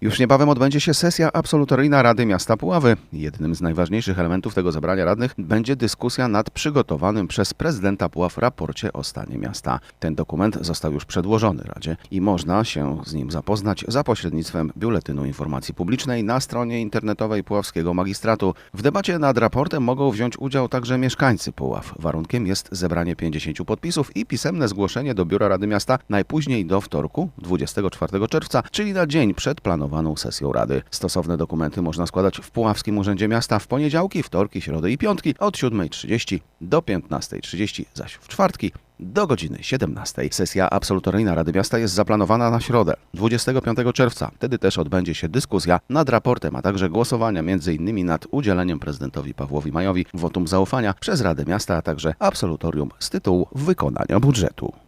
Już niebawem odbędzie się sesja absolutoryjna Rady Miasta Puławy. Jednym z najważniejszych elementów tego zebrania radnych będzie dyskusja nad przygotowanym przez prezydenta Puław raporcie o stanie miasta. Ten dokument został już przedłożony Radzie i można się z nim zapoznać za pośrednictwem Biuletynu Informacji Publicznej na stronie internetowej Puławskiego Magistratu. W debacie nad raportem mogą wziąć udział także mieszkańcy Puław. Warunkiem jest zebranie 50 podpisów i pisemne zgłoszenie do Biura Rady Miasta najpóźniej do wtorku 24 czerwca, czyli na dzień przed planowaną sesją Rady. Stosowne dokumenty można składać w Puławskim Urzędzie Miasta w poniedziałki, wtorki, środy i piątki od 7.30 do 15.30, zaś w czwartki do godziny 17. Sesja absolutoryjna Rady Miasta jest zaplanowana na środę, 25 czerwca. Wtedy też odbędzie się dyskusja nad raportem, a także głosowania m.in. nad udzieleniem prezydentowi Pawłowi Majowi wotum zaufania przez Radę Miasta, a także absolutorium z tytułu wykonania budżetu.